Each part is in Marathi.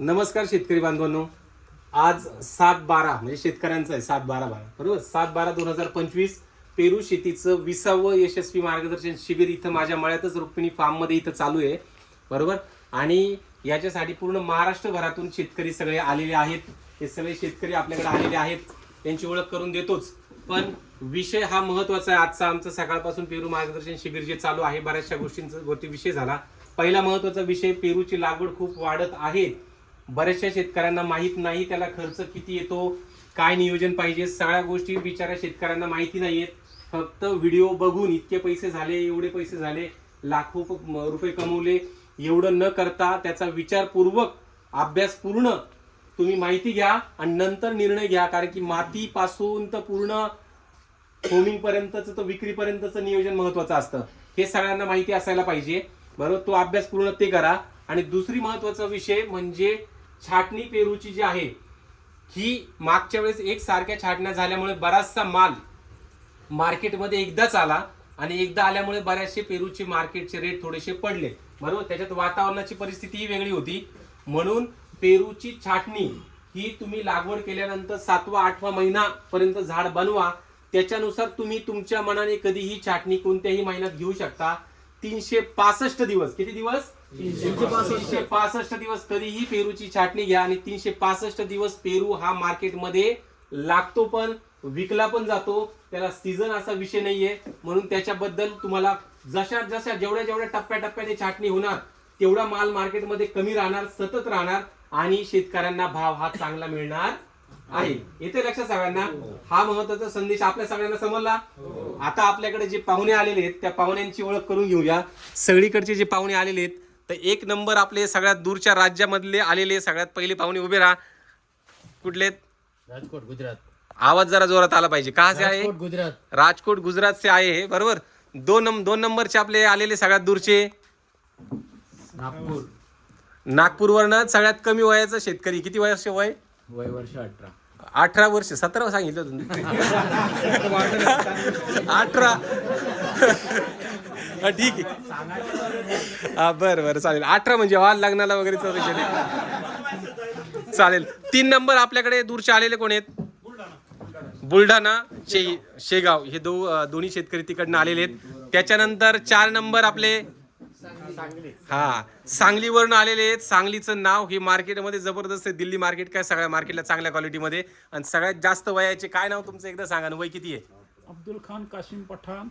नमस्कार शेतकरी बांधवांनो. आज सात बारा म्हणजे शेतकऱ्यांचं आहे सात बारा बारा. बरोबर? सात बारा दोन हजार पंचवीस पेरू शेतीचं विसावं यशस्वी मार्गदर्शन शिबिर इथं माझ्या मळ्यातच रुक्मिणी फार्ममध्ये इथं चालू आहे. बरोबर? आणि याच्यासाठी पूर्ण महाराष्ट्रभरातून शेतकरी सगळे आलेले आहेत. हे सगळे शेतकरी आपल्याकडे आलेले आहेत. त्यांची ओळख करून देतोच. पण विषय हा महत्त्वाचा आहे. आजचा आमचं सकाळपासून पेरू मार्गदर्शन शिबिर जे चालू आहे बऱ्याचशा गोष्टींचा गोष्टी विषय झाला. पहिला महत्त्वाचा विषय पेरूची लागवड खूप वाढत आहे. बऱ्याचशा शेतकऱ्यांना माहीत नाही त्याला खर्च किती येतो काय नियोजन पाहिजे सगळ्या गोष्टी बिचाऱ्या शेतकऱ्यांना माहिती नाही आहेत फक्त व्हिडिओ बघून इतके पैसे झाले एवढे पैसे झाले लाखो रुपये कमवले एवढं न करता त्याचा विचारपूर्वक अभ्यासपूर्ण तुम्ही माहिती घ्या आणि नंतर निर्णय घ्या. कारण की मातीपासून तर पूर्ण होमिंगपर्यंतचं तर विक्रीपर्यंतचं नियोजन महत्वाचं असतं. हे सगळ्यांना माहिती असायला पाहिजे. बरोबर तो अभ्यास पूर्ण ते करा. आणि दुसरी महत्त्वाचा विषय म्हणजे छाटणी पेरूची जी आहे ही मागच्या वेळेस एक सारख्या छाटण्या झाल्यामुळे बराचसा माल मार्केटमध्ये एकदाच आला आणि एकदा आल्यामुळे बऱ्याचशे पेरूचे मार्केटचे रेट थोडेसे पडले. बरोबर? त्याच्यात वातावरणाची परिस्थितीही वेगळी होती. म्हणून पेरूची छाटणी ही तुम्ही लागवड केल्यानंतर सातवा आठवा महिनापर्यंत झाड बनवा. त्याच्यानुसार तुम्ही तुमच्या मनाने कधीही छाटणी कोणत्याही महिन्यात घेऊ शकता. तीनशे पासष्ट दिवस. किती दिवस? तीनशे पासष्ट दिवस कधीही पेरूची छाटणी घ्या आणि तीनशे पासष्ट दिवस पेरू हा मार्केटमध्ये लागतो पण विकला पण जातो. त्याला सीझन असा विषय नाहीये. म्हणून त्याच्याबद्दल तुम्हाला जशा जशा जेवढ्या जेवढ्या टप्प्याटप्प्याने छाटणी होणार तेवढा माल मार्केटमध्ये कमी राहणार सतत राहणार आणि शेतकऱ्यांना भाव हा चांगला मिळणार आहे. येते लक्षात सगळ्यांना? हा महत्त्वाचा संदेश आपल्या सगळ्यांना समजला? आता आपल्याकडे जे पाहुणे आलेले आहेत त्या पाहुण्यांची ओळख करून घेऊया. सगळीकडचे जे पाहुणे आलेले आहेत तर एक नंबर आपले सगळ्यात दूरच्या राज्यामधले आलेले सगळ्यात पहिले पाहुणे उभे राहा. कुठले? राजकोट गुजरात. आवाज जरा जोरात आला पाहिजे. कहा से आहे? राजकोट गुजरात. राजकोट गुजरात से आए हे बरोबर? दोन नंब- दोन नंबरचे आपले आलेले सगळ्यात दूरचे? नागपूर. नागपूरवरनं सगळ्यात कमी वयाचं शेतकरी किती वयाचे वय? वय वर्ष अठरा. अठरा वर्ष. सतरा सांगितलं तुम्ही. अठरा. हा, ठीक आहे. हा बरं बरं चालेल. अठरा म्हणजे वाल लग्नाला वगैरे चौकशी नाही चालेल. तीन नंबर आपल्याकडे दूरचे आलेले कोण आहेत? बुलढाणा शे शेगाव. हे दो दोन्ही शेतकरी तिकडनं आलेले आहेत. त्याच्यानंतर चार नंबर आपले हा सांगलीवरून आलेले आहेत. सांगलीचं नाव हे मार्केटमध्ये जबरदस्त आहे. दिल्ली मार्केट काय सगळ्या मार्केटला चांगल्या क्वालिटीमध्ये. आणि सगळ्यात जास्त वयाचे काय नाव तुमचं एकदा सांगा ना वय किती आहे? अब्दुल खान काशिम पठाण.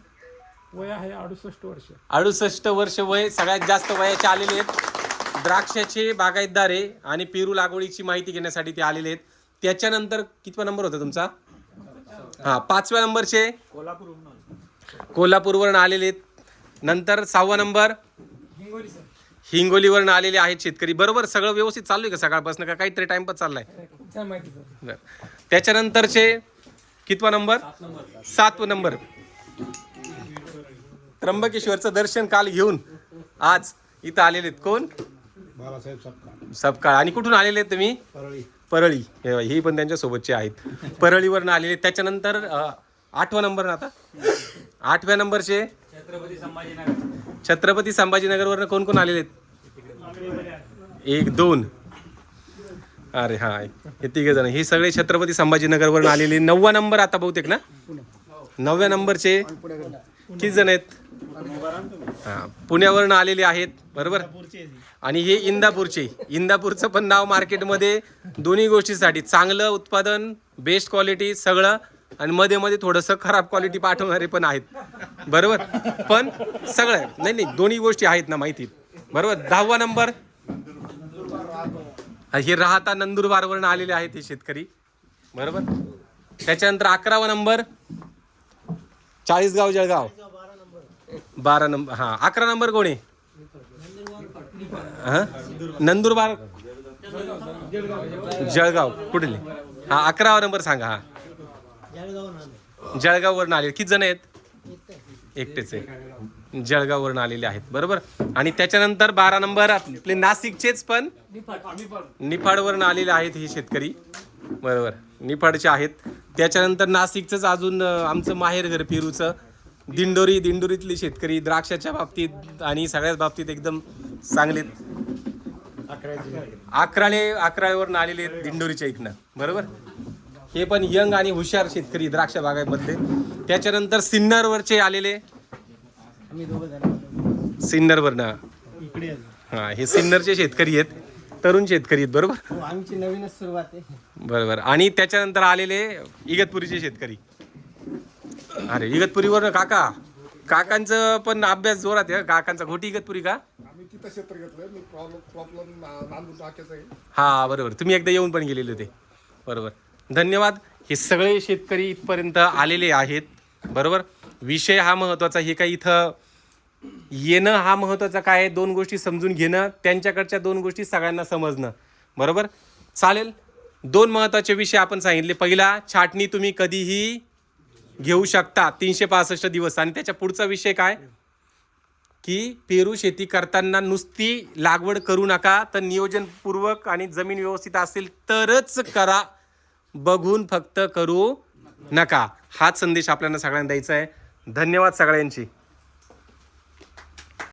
वय आहे अडुसष्ट वर्ष. अडुसष्ट वर्ष वय सगळ्यात जास्त वयाचे आलेले आहेत. द्राक्षाचे बागायतदार आहे आणि पेरू लागवडीची माहिती घेण्यासाठी ते आलेले आहेत. त्याच्यानंतर कितवा नंबर होता तुमचा? हा पाचव्या नंबरचे? कोल्हापूरवरून आलेले आहेत. नंतर सहावा नंबर? हिंगोलीवरून आलेले आहेत शेतकरी. बरोबर सगळं व्यवस्थित चालू आहे का सकाळपासून? का काहीतरी टाइमपास चाललाय. त्याच्यानंतरचे कितवा नंबर? सातवा नंबर. त्र्यंबकेश्वरचं दर्शन काल घेऊन आज इथं आलेले आहेत कोण? बाळासाहेब सपकाळ. सबकाळ आणि कुठून आलेले आहेत तुम्ही? परळी. परळी. हे हे पण त्यांच्या सोबतचे आहेत. परळीवरनं आलेले. आहेत. त्याच्यानंतर अं, आठवा नंबर ना आता? आठव्या नंबरचे? छत्रपती संभाजीनगरवरनं कोण कोण आलेले आहेत? एक दोन. अरे हा हे तिघे जण. हे सगळे छत्रपती संभाजीनगरवरून आलेले. नववा नंबर आता बहुतेक ना? नवव्या नंबरचे किती जण आहेत? हा पुण्यावरून आलेले आहेत बरोबर? आणि हे इंदापूरचे इंदापूरचं पण नाव मार्केटमध्ये दोन्ही गोष्टीसाठी चांगलं उत्पादन बेस्ट क्वालिटी सगळं आणि मध्ये मध्ये थोडंसं खराब क्वालिटी पाठवणारे पण आहेत बरोबर? पण सगळं नाही नाही दोन्ही गोष्टी आहेत ना माहिती बरोबर? दहावा नंबर. हे राहता नंदुरबारवरून आलेले आहेत हे शेतकरी बरोबर? त्याच्यानंतर अकरावा नंबर. चाळीसगाव जळगाव. बारा नंबर हा अकरा नंबर कोण? आहे नंदुरबार? जळगाव कुठले? हा अकरावा नंबर सांगा हा. जळगाववरून आले किती जण आहेत? एकटेच आहे. जळगाववरून आलेले आहेत बरोबर? आणि त्याच्यानंतर बारा नंबर आपले नाशिकचेच पण? निफाडवरून आलेले आहेत हे शेतकरी. बरोबर. निफाडचे आहेत. त्याच्यानंतर नाशिकचंच अजून आमचं माहेर घर पेरूचं. दिंडोरी दिंडोरीतले शेतकरी द्राक्षाच्या बाबतीत आणि सगळ्याच बाबतीत एकदम चांगलेत अकराळे अकराळेवरून आलेले आहेत दिंडोरीच्या इथनं बरोबर? हे पण यंग आणि हुशार शेतकरी द्राक्ष बागायतमधले. त्याच्यानंतर सिन्नरवरचे आलेले. सिन्नरवरनं. हा हे सिन्नरचे शेतकरी आहेत. तरुण शेतकरी आहेत बरोबर? हो, आमची नवीनच सुरुवात आहे. बरोबर. आणि त्याच्यानंतर आलेले इगतपुरीचे शेतकरी. अरे इगतपुरीवर काका. काकांचं पण अभ्यास जोरात आहे. काकांचा घोटी इगतपुरी का? आम्ही तिथं क्षेत्र घेतलंय. मी प्रॉब्लेम प्रॉब्लेम नांदूर टाक्याचा आहे. हा बरोबर. तुम्ही एकदा येऊन पण गेलेले होते. बरोबर. धन्यवाद. हे सगळे शेतकरी इथपर्यंत आलेले आहेत. बरोबर? विषय हा महत्त्वाचा हे काही इथं येणं हा महत्त्वाचा काय आहे? दोन गोष्टी समजून घेणं त्यांच्याकडच्या दोन गोष्टी सगळ्यांना समजणं. बरोबर? चालेल. दोन महत्त्वाचे विषय आपण सांगितले. पहिला छाटणी तुम्ही कधीही घेऊ शकता. तीनशे पासष्ट दिवस. आणि त्याच्या पुढचा विषय काय? की पेरू शेती करताना नुसती लागवड करू नका. तर नियोजनपूर्वक आणि जमीन व्यवस्थित असेल तरच करा. बघून फक्त करू नका. हाच संदेश आपल्याला सगळ्यांना द्यायचा आहे. धन्यवाद सगळ्यांची.